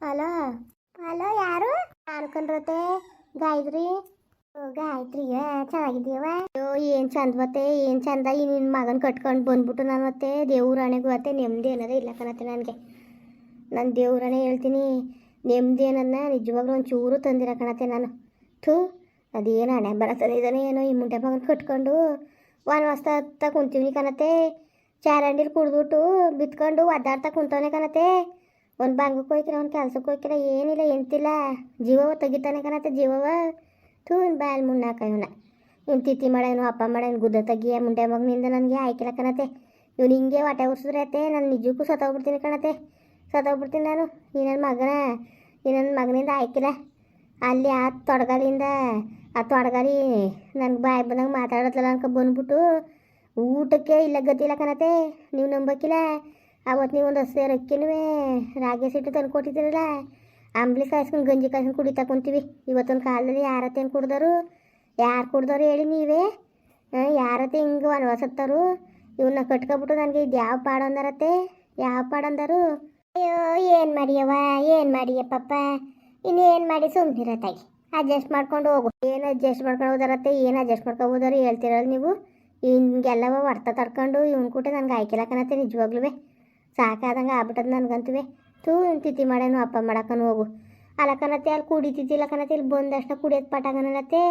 Hello? Hello ಯಾರು? ಅನ್ಕೊಂಡ್ರತೆ ಗಾಯತ್ರಿ? ಓ, ಗಾಯತ್ರಿಯ ಚೆನ್ನಾಗಿದ್ದೀಯವ ಅಯ್ಯೋ ಏನು ಚಂದ ಮತ್ತೆ ಏನು ಚಂದ? ಈ ನಿನ್ನ ಮಗನ ಕಟ್ಕೊಂಡು ಬಂದ್ಬಿಟ್ಟು ನಾನು ಮತ್ತೆ ದೇವ್ರಾಣೆಗೂ ಮತ್ತೆ ನೆಮ್ಮದಿ ಅನ್ನೋದೇ ಇಲ್ಲ ಕಣತ್ತೆ ನನಗೆ. ನಾನು ದೇವ್ರಾಣೆ ಹೇಳ್ತೀನಿ. ನೆಮ್ಮದಿ ಅನ್ನೋದನ್ನ ನಿಜವಾಗ್ಲೂ ಒಂದು ಚೂರು ತಂದಿರ ಕಣತ್ತೆ ನಾನು. ಥೂ ಅದೇನು ಹಣೆ ಬರತ್ತದೆ ಇದಾನೆ ಏನೋ ಈ ಮುಂಡೆ ಮಗನ ಕಟ್ಕೊಂಡು ವನವಾಸ ಕುಂತೀವಿ ಕಣತ್ತೆ. ಚಾರಂಡಿಲಿ ಕುಡ್ದ್ಬಿಟ್ಟು ಬಿತ್ಕೊಂಡು ಒದ್ದಾಡ್ತಾ ಕುಂತವನೆ ಕಣತ್ತೆ. ಒಂದು ಬಂಗಕ್ಕೆ ಹೋಯ್ಕಿಲ್ಲ ಒಂದು ಕೆಲ್ಸಕ್ಕೆ ಹೋಯ್ಕಿಲ್ಲ ಏನಿಲ್ಲ, ಎಂತಿಲ್ಲ. ಜೀವವ ತೆಗಿತಾನೆ ಕಣತ್ತೆ, ಜೀವವ. ಥೂ ಬ್ಯಾಲ್ ಮುನ್ನಾಕ ಇವನ. ಇವ್ನು ತಿಥಿ ಮಾಡೇನು ಅಪ್ಪ ಮಾಡೇನು ಗುದ್ದ ತೆಗಿಯ ಮುಂಡೆ ಮಗನಿಂದ ನನಗೆ ಆಯ್ಕಿಲ್ಲ ಕಣತ್ತೆ. ಇವ್ನು ಹಿಂಗೆ ಹೊಟ್ಟೆ ಉರ್ಸಿದ್ರೆ ಅತ್ತೆ, ನಾನು ನಿಜಕ್ಕೂ ಸತ್ತೋಗ್ಬಿಡ್ತೀನಿ ಕಣತ್ತೆ. ಸತ್ತೋಗ್ಬಿಡ್ತೀನಿ ನಾನು. ಈ ನನ್ನ ಮಗನ, ಈ ನನ್ನ ಮಗನಿಂದ ಆಯ್ಕಿಲ್ಲ. ಅಲ್ಲಿ ಆ ತೊಡಗಲಿಂದ, ಆ ತೊಡಗಲಿ ನನಗೆ ಬಾಯ್ ಬಂದಂಗೆ ಮಾತಾಡತ್ತಲ್ಲ ಅನ್ಕೊ ಬಂದ್ಬಿಟ್ಟು ಊಟಕ್ಕೆ ಇಲ್ಲ ಗತಿಲ್ಲ ಕಣತೆ ನೀವು ನಂಬಕ್ಕಿಲ್ಲ ಅವತ್ತು ನೀವು ಒಂದು ಹಸಿ ರೊಕ್ಕಿನೂ ರಾಗಿ ಸಿಟ್ಟು ತಂದು ಕೊಟ್ಟಿದ್ದೀರಲ್ಲ, ಅಂಬ್ಲಿ ಕಾಯಿಸ್ಕೊಂಡು, ಗಂಜಿ ಕಾಯಿಸ್ಕೊಂಡು ಕುಡಿತಾ ಕುಂತೀವಿ ಇವತ್ತೊಂದು ಕಾಲದಲ್ಲಿ ಯಾರತ್ತೇನು ಕುಡ್ದರು? ಯಾರು ಕುಡ್ದವ್ರು ಹೇಳಿ ನೀವೇ. ಯಾರತ್ತೆ ಹಿಂಗೆ ಅನ್ವಸತ್ತಾರು ಇವನ್ನ ಕಟ್ಕೊಬಿಟ್ಟು ನನಗೆ ಇದು ಯಾವ ಪಾಡು ಯಾವ ಪಾಡು ಅಂದರು? ಅಯ್ಯೋ, ಏನು ಮಾಡಿಯವ್ವ, ಏನು ಮಾಡಿಯ ಪಪ್ಪ? ಇನ್ನೇನು ಮಾಡಿ ಸುಮ್ಮನಿರತ್ತಾಗಿ ಅಡ್ಜಸ್ಟ್ ಮಾಡ್ಕೊಂಡು ಹೋಗು. ಏನು ಅಡ್ಜಸ್ಟ್ ಮಾಡ್ಕೊಂಡು ಹೋದಾರತ್ತೆ, ಏನು ಅಡ್ಜಸ್ಟ್ ಮಾಡ್ಕೊಂಡು ಹೋದಾರು ಹೇಳ್ತಿರಲ್ಲ ನೀವು. ಹಿಂಗೆಲ್ಲವ ಹೊಡ್ತ ತಡ್ಕೊಂಡು ಇವ್ನ ಕೂಟ ನನಗೆ ಆಯ್ಕಿಲ್ಲ ಕಣತ್ತೆ ನಿಜವಾಗ್ಲೂ ಸಾಕಾದಂಗೆ ಆಗ್ಬಿಟ್ಟದ ನನಗಂತುವೆ. ತೂ ಇಂತಿತಿ ಮಾಡೇನು ಅಪ್ಪ ಮಾಡಕ್ಕನು ಹೋಗು. ಅಲ್ಲ ಅಲ್ಲಿ ಕುಡಿತಿದ್ದಿಲ್ಲ ಕಣತ್ತೆ ಇಲ್ಲಿ ಬಂದಷ್ಟು ಕುಡಿಯೋದು ಪಟಾಗನತ್ತೆ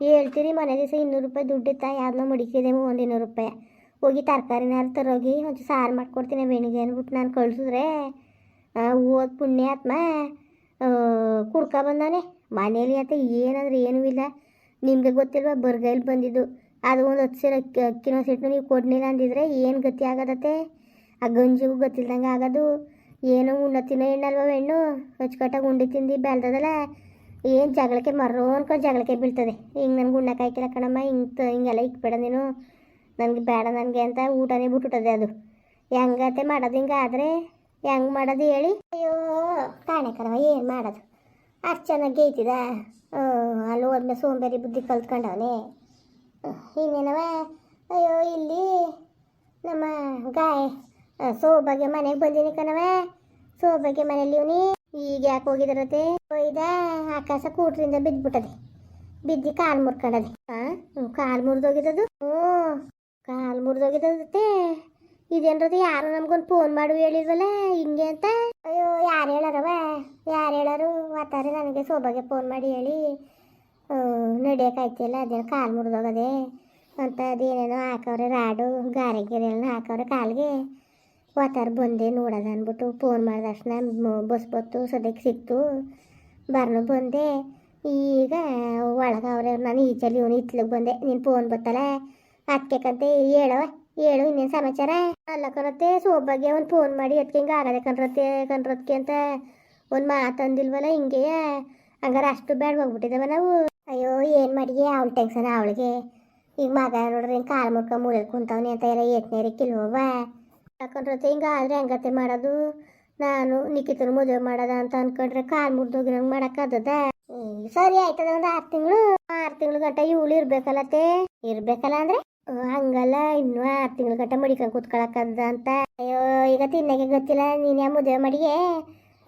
ಹೇಳ್ತೀರಿ ಮನೆ ದಿವಸ ಇನ್ನೂರು ರೂಪಾಯಿ ದುಡ್ಡಿತ್ತ ಯಾವ್ದನ್ನ ಮಡಿಕಿದೆ ಒಂದು ಇನ್ನೂರು ರೂಪಾಯಿ. ಹೋಗಿ ತರಕಾರಿನಾರು ತರೋಗಿ ಒಂದು ಸಾರು ಮಾಡ್ಕೊಡ್ತೀನಿ ಬೆಣಿಗೆ ಅಂದ್ಬಿಟ್ಟು ನಾನು ಕಳ್ಸಿದ್ರೆ. ಓದ್ ಪುಣ್ಯಾತ್ಮ ಕುಡ್ಕ ಬಂದಾನೆ. ಮನೇಲಿ ಅಂತ ಏನಂದ್ರೆ ಏನೂ ಇಲ್ಲ. ನಿಮಗೆ ಗೊತ್ತಿಲ್ವಾ, ಬರ್ಗೈಲಿ ಬಂದಿದ್ದು. ಅದು ಒಂದು ಹತ್ತು ಸೇರು ಅಕ್ಕಿ ಅಕ್ಕಿನೋ ಸಿಟ್ಟು ನೀವು ಕೊಡ್ಲಿಲ್ಲ ಅಂದಿದ್ರೆ ಏನು ಗತಿ ಆಗೋದತ್ತೆ ಆ ಗಂಜಿಗೂ ಗೊತ್ತಿಲ್ದಂಗೆ ಆಗೋದು. ಏನೋ ಉಣ್ಣ ತಿನ್ನೋ ಹೆಣ್ಣಲ್ವ ಹೆಣ್ಣು ಅಚ್ಚುಕಟ್ಟಾಗಿ ಉಂಡಿ ತಿಂದು ಬೆಳ್ದದಲ್ಲ, ಏನು ಜಗಳಕ್ಕೆ ಮರೋ ಅನ್ಕೊಂಡು ಜಗಳಕ್ಕೆ ಬೀಳ್ತದೆ. ಹಿಂಗೆ ನನಗೆ ಉಣ್ಣಕ್ಕಾಯ್ಕಿಲ್ಲ ಕಣಮ್ಮ, ಹಿಂಗೆ ಹಿಂಗೆಲ್ಲ ಇಕ್ಬೇಡ ನೀನು. ನನಗೆ ಬೇಡ ನನಗೆ ಅಂತ ಊಟನೇ ಬಿಟ್ಬಿಟ್ಟದೆ ಅದು. ಹೆಂಗತೆ ಮಾಡೋದು ಹಿಂಗೆ ಆದರೆ, ಹೆಂಗೆ ಮಾಡೋದು ಹೇಳಿ. ಅಯ್ಯೋ ಕಾಣೆ ಕಣವ ಏನು ಮಾಡೋದು? ಅಷ್ಟು ಚೆನ್ನಾಗಿ ಗೇಯ್ತಿದ? ಅಲ್ಲಿ ಹೋದ್ಮೇಲೆ ಸೋಂಬೇರಿ ಬುದ್ಧಿ ಕಲ್ತ್ಕೊಂಡವನೇ. ಇನ್ನೇನವ ಅಯ್ಯೋ, ಇಲ್ಲಿ ನಮ್ಮ ಗಾಯ ಸೋಬಗೆ ಮನೆಗೆ ಬಂದಿನಿ ಕಣವ ಸೋಬಗೆ ಮನೇಲಿ ಇವನಿ. ಈಗ ಯಾಕೆ ಹೋಗಿದಾರತೆ ಒಯ್ದ ಆಕಾಶ ಕೂಟ್ರಿಂದ ಬಿದ್ದ್ಬಿಟ್ಟದೆ ಬಿದ್ದಿ ಕಾಲು ಮುರ್ಕೊಂಡದೆ. ಹಾಂ ಕಾಲು ಮುರಿದೋಗಿದ್ದದು. ಹ್ಞೂ, ಕಾಲು ಮುರಿದೋಗಿದ್ದದತ್ತೆ ಇದೇನ್ರದು, ಯಾರು ನಮ್ಗೊಂದು ಫೋನ್ ಮಾಡು ಹೇಳಿದ್ವಲ್ಲ ಹಿಂಗೆ ಅಂತ? ಅಯ್ಯೋ, ಯಾರು ಹೇಳಾರವ ಯಾರು ಹೇಳಾರು? ಮಾತಾರೆ ನನಗೆ ಸೋಬಗೆ ಫೋನ್ ಮಾಡಿ ಹೇಳಿ. ನಡಿಯೋಕ್ಕಾಯ್ತಿಲ್ಲ ಅದೇನು ಕಾಲು ಮುರಿದೋಗದೆ? ಅಂತ ಅದೇನೇನೋ ಹಾಕವ್ರೆ, ರಾಡು, ಗಾರೆ ಗಿರೆಲ್ಲ ಹಾಕವ್ರೆ ಕಾಲಿಗೆ. ವಾತಾರ ಬಂದೆ ನೋಡೋದ ಅಂದ್ಬಿಟ್ಟು ಫೋನ್ ಮಾಡಿದ ತಕ್ಷಣ ಬಸ್ ಬತ್ತು ಸದ್ಯಕ್ಕೆ ಸಿಕ್ತು. ಬರ್ನು ಬಂದೆ. ಈಗ ಒಳಗೆ ಅವ್ರೆ ನಾನು ಈಚಲ್ಲಿ ಇವನು ಇತ್ಲಿಗೆ ಬಂದೆ. ನೀನು ಫೋನ್ ಬತ್ತಲ್ಲ ಅದಕ್ಕೆ ಹೇಳವ? ಹೇಳು ಇನ್ನೇನು ಸಮಾಚಾರ? ಅಲ್ಲ ಕಣತ್ತೆ, ಸೋಬಾಗೆ ಒಂದು ಫೋನ್ ಮಾಡಿ ಅದಕ್ಕೆ ಹಿಂಗೆ ಆಗದೆ ಕಣ್ರತ್ತೆ, ಕಣ್ರತ್ಕೆ ಅಂತ ಒಂದು ಮಾತಂದಿಲ್ವಲ್ಲ ಹಿಂಗೆ? ಹಂಗಾರೆ ಅಷ್ಟು ಬೇಡ ಹೋಗ್ಬಿಟ್ಟಿದ್ದೇವ ನಾವು. ಅಯ್ಯೋ, ಏನು ಮಾಡಿಗೆ? ಅವಳ ಟೆನ್ಷನ್ ಅವಳಿಗೆ. ಈಗ ಮಗ ನೋಡ್ರಿ ಹಿಂಗೆ ಕಾಲು ಮುಖ ಮೂಲೆ ಕುಂತವನಿ ಅಂತ ಎಲ್ಲ ಏತ್ನೇರಿಕ್ಕಿಲ್ವವ ಯಾಕಂದ್ರೆ ಹಿಂಗೆ ಆದ್ರೆ ಹೆಂಗತೆ ಮಾಡೋದು? ನಾನು ನಿಖಿತನ ಮದುವೆ ಮಾಡೋದ ಅಂತ ಅನ್ಕೊಂಡ್ರೆ ಕಾಲು ಮುರಿದೋಗಿರಂಗೆ ಮಾಡೋಕ್ಕಾಗದ ಸರಿ ಆಯ್ತದ, ಒಂದು ಆರು ತಿಂಗಳು. ಆರು ತಿಂಗಳು ಗಂಟ ಇವಳು ಇರ್ಬೇಕಲ್ಲತ್ತೆ ಇರ್ಬೇಕಲ್ಲ ಅಂದ್ರೆ? ಹಂಗಲ್ಲ, ಇನ್ನೂ ಆರು ತಿಂಗಳು ಗಂಟ ಮಡಿಕೊಂಡು ಕೂತ್ಕೊಳಕ್ಕದ ಅಂತ. ಅಯ್ಯೋ, ಈಗ ತಿನ್ನಗೆ ಗೊತ್ತಿಲ್ಲ, ನೀನೇ ಮದುವೆ ಮಾಡಿಗೆ?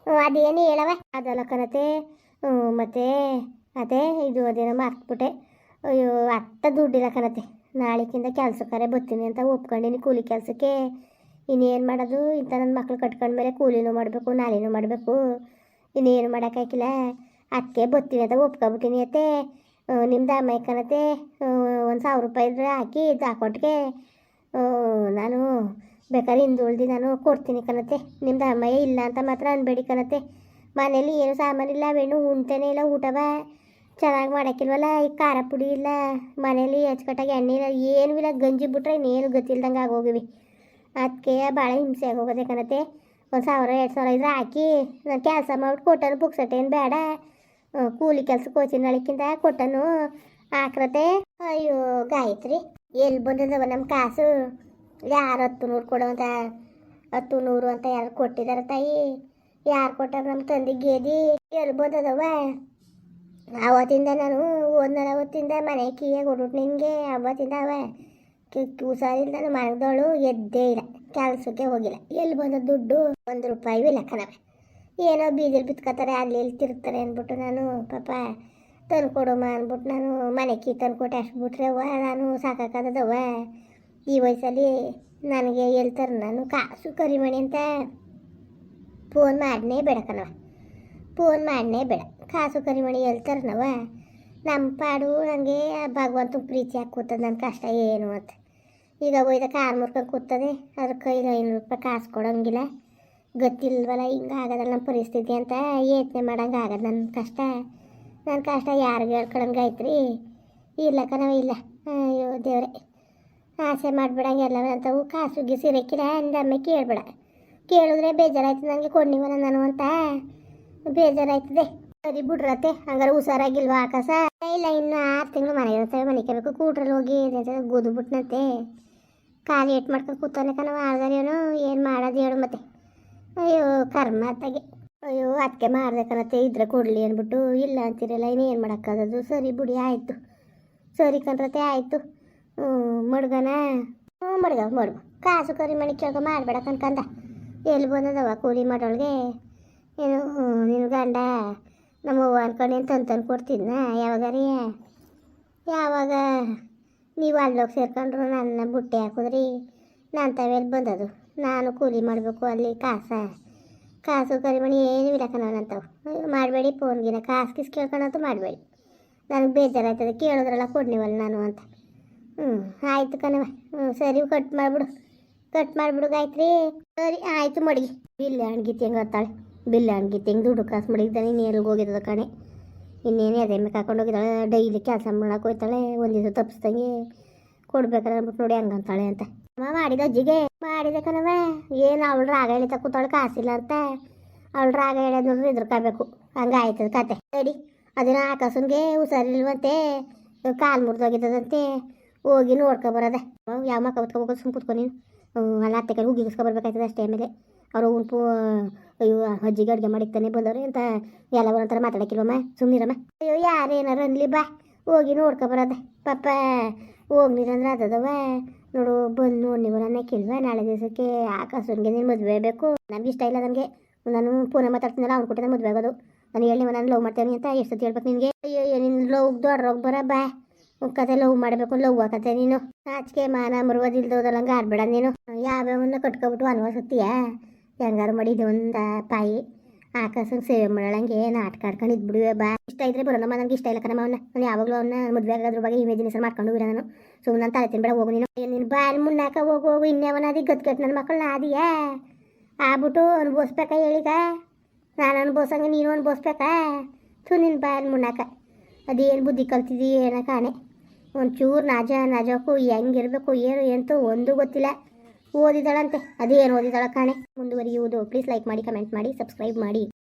ಅದೇನು ಹೇಳವ? ಅದಲ್ಲ ಕನತೆ ಹ್ಞೂ, ಮತ್ತೆ, ಅದೇ, ಇದು, ಅದೇನೋ ಮಾರ್ಕ್ಬಿಟ್ಟೆ ಅಯ್ಯೋ, ಅತ್ತ ದುಡ್ಡಿಲ್ಲ ಕಣತೆ. ನಾಳೆಕಿಂದ ಕೆಲಸಕ್ಕಾರೆ ಬರ್ತೀನಿ ಅಂತ ಒಪ್ಕೊಂಡಿನಿ ಕೂಲಿ ಕೆಲಸಕ್ಕೆ. ಇನ್ನೇನು ಮಾಡೋದು? ಇಂಥ ನನ್ನ ಮಕ್ಳು ಕಟ್ಕೊಂಡ್ಮೇಲೆ ಕೂಲಿನೂ ಮಾಡಬೇಕು, ನಾಲಿನೂ ಮಾಡಬೇಕು. ಇನ್ನೇನು ಮಾಡೋಕ್ಕಾಗಿಲ್ಲ ಅದಕ್ಕೆ ಬತ್ತೀನಿ ಅಂತ ಒಪ್ಕೊಬಿಟ್ಟಿನಿ ಅತ್ತೆ. ನಿಮ್ದು ಅಮ್ಮಾಯಿ ಕಣತೆ ಒಂದು ಸಾವಿರ ರೂಪಾಯಿ ಇದ್ರೆ ಹಾಕಿ ಜಾಕೊಟ್ಟಿಗೆ ನಾನು ಬೇಕಾದ್ರೆ ಹಿಂದುಳ್ದು ನಾನು ಕೊಡ್ತೀನಿ ಕಣತೆ ನಿಮ್ದು ಅಮ್ಮಯ್ಯ ಇಲ್ಲ ಅಂತ ಮಾತ್ರ ಅನ್ಬೇಡಿ ಕಣತೆ ಮನೇಲಿ ಏನು ಸಾಮಾನು ಇಲ್ಲ ಅವೇನು ಉಣ್ತೇನೆ ಇಲ್ಲ ಊಟವ ಚೆನ್ನಾಗಿ ಮಾಡೋಕ್ಕಿಲ್ವಲ್ಲ? ಈ ಖಾರ ಪುಡಿ ಇಲ್ಲ. ಮನೇಲಿ ಅಚ್ಚುಕಟ್ಟಾಗಿ ಎಣ್ಣೆ ಇಲ್ಲ, ಏನೂ ಇಲ್ಲ. ಗಂಜಿ ಬಿಟ್ರೆ ಇನ್ನೇನು ಗೊತ್ತಿಲ್ದಂಗೆ ಆಗೋಗಿವಿ. ಅದಕ್ಕೆ ಭಾಳ ಹಿಂಸೆ ಆಗೋಗದೆ ಕಣತೆ. ಒಂದು ಸಾವಿರ, ಎರಡು ಸಾವಿರ ಇದ್ರೆ ಹಾಕಿ, ನಾನು ಕೆಲಸ ಮಾಡ್ಬಿಟ್ಟು ಕೊಟ್ಟನು ಪುಕ್ಸಟ್ಟೆ ಏನು ಬೇಡ. ಕೂಲಿ ಕೆಲಸ ಕೋಚಿನ ಅಳಿಕಿಂತ ಕೊಟ್ಟನು. ಹಾಕ್ರತೆ. ಅಯ್ಯೋ, ಗಾಯತ್ರಿ. ಎಲ್ಲಿ ಬಂದದವ ನಮ್ಮ ಕಾಸು? ಯಾರು ಹತ್ತು ನೂರು ಕೊಡುವಂತ ಹತ್ತು ನೂರು ಅಂತ ಯಾರು ಕೊಟ್ಟಿದಾರ ತಾಯಿ? ಯಾರು ಕೊಟ್ಟಾರ ನಮ್ಮ ತಂದೆ ಗೇದಿ? ಎಲ್ಲಿ ಬಂದದವ? ಅವತ್ತಿಂದ ನಾನು ಓದ್ನಲ್ಲ, ಅವತ್ತಿಂದ ಮನೆ ಕೀಯಾಗಿ ಹೊಡ್ಬಿಟ್ಟು ನಿನಗೆ ಅವತ್ತಿಂದ ಅವ. ನಾನು ಮನೆದವಳು ಎದ್ದೇ ಇಲ್ಲ, ಕೆಲಸಕ್ಕೆ ಹೋಗಿಲ್ಲ. ಎಲ್ಲಿ ಬಂದ ದುಡ್ಡು? ಒಂದು ರೂಪಾಯಿ ಇಲ್ಲ ಕಣವೆ ಏನೋ ಬೀದಿಲ್ ಬಿತ್ಕೋತಾರೆ, ಅಲ್ಲಿ ಇಲ್ಲಿ ತಿರುಗ್ತಾರೆ ಅಂದ್ಬಿಟ್ಟು ನಾನು, ಪಾಪ ತಂದು ಕೊಡಮ್ಮ ಅಂದ್ಬಿಟ್ಟು ನಾನು ಮನೆಗೆ ಕೀ ತಂದು ಕೊಟ್ಟು ಅಷ್ಟು ಬಿಟ್ರೆ ಅವ್ವ, ನಾನು ಸಾಕಾಗದವ ಈ ವಯಸ್ಸಲ್ಲಿ ನನಗೆ ಹೇಳ್ತಾರೆ, ನಾನು ಕಾಸು ಕರಿಮಣಿ ಅಂತ ಫೋನ್ ಮಾಡನೇ ಬೇಡ ಕಣವ ಫೋನ್ ಮಾಡನೇ ಬೇಡ. ಕಾಸು ಕರಿಮಣಿ ಹೇಳ್ತಾರನವ ನಮ್ಮ ಪಾಡು ನನಗೆ ಭಗವಂತ ಪ್ರೀತಿ ಹಾಕಿ ಕೂತದ ನನ್ನ ಕಷ್ಟ ಏನು ಅಂತ. ಈಗ ಒಯ್ದ ಕಾರ್ ಮುರ್ಕೊಂಡು ಕೂತದೆ. ಅದ್ರ ಕೈಲಿ ಐನೂರು ರೂಪಾಯಿ ಕಾಸು ಕೊಡೋಂಗಿಲ್ಲ. ಗೊತ್ತಿಲ್ವಲ್ಲ ಹಿಂಗೆ ಆಗದಲ್ಲ ನಮ್ಮ ಪರಿಸ್ಥಿತಿ ಅಂತ ಯೋಚನೆ ಮಾಡಂಗೆ ಆಗದ ನನ್ನ ಕಷ್ಟ. ನನ್ನ ಕಷ್ಟ ಯಾರಿಗೆ ಹೇಳ್ಕೊಳಂಗೆ ಐತ್ರಿ ಇಲ್ಲ ನಾವು ಇಲ್ಲ. ಅಯ್ಯೋ ದೇವ್ರೆ. ಆಸೆ ಮಾಡಿಬಿಡಂಗೆ ಎಲ್ಲ ಅಂತವು ಕಾಸು ಗೀಸು ಇರಕ್ಕಿಲ್ಲ ಅಂದಮ್ಮೆ ಕೇಳ್ಬೇಡ. ಕೇಳಿದ್ರೆ ಬೇಜಾರಾಯ್ತು ನನಗೆ ಕೊಡ್ನಿವಲ್ಲ ನಾನು ಅಂತ. ಬೇಜಾರಾಯ್ತದೆ. ಸರಿ ಬಿಡ್ರತ್ತೆ. ಹಂಗಾರೆ ಹುಷಾರಾಗಿಲ್ವಾ ಆಕಾಶ? ಇಲ್ಲ, ಇನ್ನು ಆರು ತಿಂಗಳು ಮನೆ ಇರ್ತವೆ ಮನೆ ಕೇಳಬೇಕು ಕೂಟ್ರಲ್ಲಿ ಹೋಗಿ ಗುದ್ದು ಬಿಟ್ನಂತೆ. ಕಾಲು ಏಟ್ ಮಾಡ್ಕೊಂಡು ಕೂತಾನೆ ಕಣವ ಏನು ಮಾಡೋದು ಹೇಳು ಮತ್ತೆ. ಅಯ್ಯೋ, ಕರ್ಮ ಅತ್ತಾಗೆ. ಅಯ್ಯೋ ಅದಕ್ಕೆ ಮಾಡ್ಬೇಕನತ್ತೆ ಇದ್ರೆ ಕೊಡಲಿ ಅಂದ್ಬಿಟ್ಟು ಇಲ್ಲ ಅಂತೀರಲ್ಲ, ಇನ್ನು ಏನು ಮಾಡೋಕ್ಕಾಗೋದು ಸರಿ ಬಿಡಿ, ಆಯಿತು. ಸರಿ ಕಣ್ರತೆ ಆಯಿತು. ಹ್ಞೂ, ಮಡ್ಗನ? ಹ್ಞೂ, ಮಡ್ಗ ಮಡ್ಗ. ಕಾಸು ಕರಿ ಮಣಿ ಕೇಳ್ಕೊ ಮಾಡಬೇಡ ಕನ್ಕಂದ ಎಲ್ಲಿ ಬಂದದವ ಕೂಲಿ ಮಾಡೋಳಿಗೆ? ಏನು ನಿನ್ನ ಗಂಡ ನಮ್ಮವ್ವ ಅನ್ಕೊಂಡು ಏನು ತಂದು ತಂದು ಕೊಡ್ತಿದ್ನ? ಯಾವಾಗ ರೀ? ಯಾವಾಗ? ನೀವು ಅಲ್ಲೋಗಿ ಸೇರ್ಕೊಂಡ್ರು ನನ್ನ ಬುಟ್ಟಿ ಹಾಕಿದ್ರಿ? ನಾನು ತವೇಲಿ ಬಂದದು ನಾನು ಕೂಲಿ ಮಾಡಬೇಕು ಅಲ್ಲಿ ಕಾಸ. ಕಾಸು ಕರಿಮಣಿ ಏನು ಇಲ್ಲ ಕಣವನಂತವು. ಮಾಡಬೇಡಿ ಫೋನ್ಗಿನ ಕಾಸು ಕಿಸ್ ಕೇಳ್ಕೊಳಂತೂ ಮಾಡಬೇಡಿ. ನನಗೆ ಬೇಜಾರಾಯ್ತದೆ. ಕೇಳಿದ್ರಲ್ಲ ಕೊಡ್ನಿವಲ್ಲ ನಾನು ಅಂತ. ಹ್ಞೂ ಆಯಿತು ಕಣವ ಹ್ಞೂ ಸರಿ ಕಟ್ ಮಾಡಿಬಿಡು. ಕಟ್ ಮಾಡಿಬಿಡು ಗಾಯತ್ರಿ. ಸರಿ, ಆಯಿತು ಮಡಗಿ. ಬಿಲ್ಲೆ ಅಣ್ಗಿತಿ ಹೆಂಗೆ ಹತ್ತಾಳೆ? ಬಿಲ್ಲೆ ಅಣ್ಗಿತಿ ಹೆಂಗೆ ದುಡ್ಡು ಕಾಸು ಮಡಗಿದ್ದಾನೆ? ನೀನು ಎಲ್ಲಿಗೆ ಹೋಗಿದ್ದದ ಕಣೆ? ಇನ್ನೇನು ಅದೇ ಮೇಲೆ ಕರ್ಕೊಂಡು ಹೋಗಿದ್ದಾಳೆ, ಡೈಲಿ ಕೆಲಸ ಮಾಡಕ್ಕೆ ಹೋಯ್ತಾಳೆ, ಒಂದು ದಿವಸ ತಪ್ಪಿಸ್ದಂಗೆ ಕೊಡ್ಬೇಕಾರೆ ಅಂದ್ಬಿಟ್ಟು ನೋಡಿ ಹಂಗಂತಾಳೆ ಅಂತ. ಅಮ್ಮ ಮಾಡಿದ ಅಜ್ಜಿಗೆ? ಮಾಡಿದೆ ಕಣವ ಏನು ಅವಳು ರಾಗ ಹೇಳಿತ ಕೂತಾಳೆ, ಕಾಸಿಲ್ಲ ಅಂತ. ಅವಳು ರಾಗ ಹೇಳೋದು ನೋಡ್ರಿ ಇದ್ರಕೋಬೇಕು ಹಂಗೆ ಆಯ್ತದ ಕತೆ. ಸರಿ ಅದನ್ನ ಆಕಾಶನ್ಗೆ ಹುಷಾರಿಲ್ವಂತೆ, ಕಾಲು ಮುರಿದೋಗಿದ್ದದಂತೆ ಹೋಗಿ ನೋಡ್ಕೊಬರೋದೆ ಯಾವ ಮಕ್ಕ ಹೊತ್ಕೊಬೇಕು ಸುಮ್ಮ ಕೂತ್ಕೊ ನೀನು. ಅಲ್ಲ ಅತ್ತೆ ಕೈ ಉಗಿಸ್ಕೊ ಬರ್ಬೇಕಾಯ್ತದೆ ಅಷ್ಟೇ ಆಮೇಲೆ. ಅವರು ಅಯ್ಯೋ ಅಜ್ಜಿಗೆ ಅಡುಗೆ ಮಾಡಿಕ್ತಾನೆ ಬಂದವ್ರಿ ಅಂತ ಎಲ್ಲ ಒಂಥರ ಮಾತಾಡಕ್ಕಿಲ್ವಮ್ಮ ಸುಮ್ಮನಿರಮ್ಮ ಅಯ್ಯೋ, ಯಾರೇನಾರು ಅನ್ಲಿ ಬಾ. ಹೋಗಿ ನೋಡ್ಕೊಬರೋದೆ ಪಾಪ ಹೋಗ್ನಿರಂದ್ರೆ ಅದದವ. ನೋಡು, ಬಂದು ನೋಡಿ ನೀವು ನನ್ನ ನಾಳೆ ದಿವಸಕ್ಕೆ ಆಕಾಶನ್ಗೆ ನೀನು ಮದುವೆ ಬೇಕು. ನಮ್ಗೆ ಇಷ್ಟ ಇಲ್ಲ ನನಗೆ. ನಾನು ಫೋನ ಮಾತಾಡ್ತೀನಲ್ಲ, ಅವ್ನು ಕೊಟ್ಟಿದ್ದ ಮದುವೆ ಆಗೋದು. ನಾನು ಹೇಳಿ ನಾನು ಲವ್ ಮಾಡ್ತೇನೆ ಅಂತ ಎಷ್ಟು ಹೇಳ್ಬೇಕು ನಿನಗೆ ಅಯ್ಯೋ ನಿನ್ನ ಲವ್ ದೊಡ್ಡರೋಗಿ ಬರ ಬಾ. ಕತೆ ಲವ್ ಮಾಡಬೇಕು ಲವ್ ಕತೆ ನೀನು. ನಾಚಿಕೆ, ಮಾನ ಮರುವದಿಲ್ದೋದಲ್ಲ ಹಂಗೆ ಆಡ್ಬೇಡ ನೀನು. ಯಾವ್ಯಾವನ್ನ ಕಟ್ಕೊಬಿಟ್ಟು ಅನ್ವಸುತ್ತೀಯ ಹೆಂಗಾರು ಮಾಡಿದ್ದು ಒಂದು ಪಾಯಿ ಆಕಾಶನ್ ಸೇವೆ ಮಾಡೋಳಂಗೆ ನಾಟಕ ಆಡ್ಕೊಂಡು ಇದ್ಬಿಡುವೆ ಬಾ. ಇಷ್ಟ ಇದ್ರೆ ಬರೋಣಮ್ಮ ನನಗೆ ಇಷ್ಟ ಇಲ್ಲ ಕಣಮ್ಮ ಅವನ್ನ ನಾನು ಯಾವಾಗಲೂ ಅವನ್ನ ಮದುವೆ ಆಗೋದ್ರ ಬಗ್ಗೆ ಇಮೇಜಿನೇಷನ್ ಮಾಡ್ಕೊಂಡು ಹೋಗಿರ ನಾನು. ಸುಮ್ಮನೆ ನಾನು ತಲೆ ತಿನ್ಬೇಡ, ಹೋಗು ನೀನು. ನೀನು ಬಾಯ್ ಮುನ್ನಾಕ ಹೋಗು ಹೋಗು. ಇನ್ನೇವನ ಅದಿ ಗತ್ ನನ್ನ ಮಕ್ಕಳನ್ನ ಆದಿಯಾ? ಆಗ್ಬಿಟ್ಟು ಅನುಭವಿಸ್ಬೇಕ ಹೇಳಿಗ? ನಾನು ಅನ್ಬೋಸಂಗೆ ನೀನು ಅನ್ಭವಿಸ್ಬೇಕಾ? ಥೂ ನಿನ್ನ ಬಾಯಲ್ಲಿ ಮುನ್ನಾಕ. ಅದೇನು ಬುದ್ಧಿ ಕಲ್ತಿದ್ದೀ ಏನೋ ಕಾಣೆ. ಒಂಚೂರು ನಾಜ ನಾಜಕ್ಕೂ ಹೆಂಗಿರ್ಬೇಕು, ಏನು, ಎಂತೂ ಒಂದು ಗೊತ್ತಿಲ್ಲ. ಓದಿದಾಳಂತೆ. ಅದೇನು ಓದಿದಾಳ ಕಾಣೆ. ಮುಂದುವರಿಯುವುದು. ಪ್ಲೀಸ್ ಲೈಕ್ ಮಾಡಿ ಕಮೆಂಟ್ ಮಾಡಿ ಸಬ್ಸ್ಕ್ರೈಬ್ ಮಾಡಿ.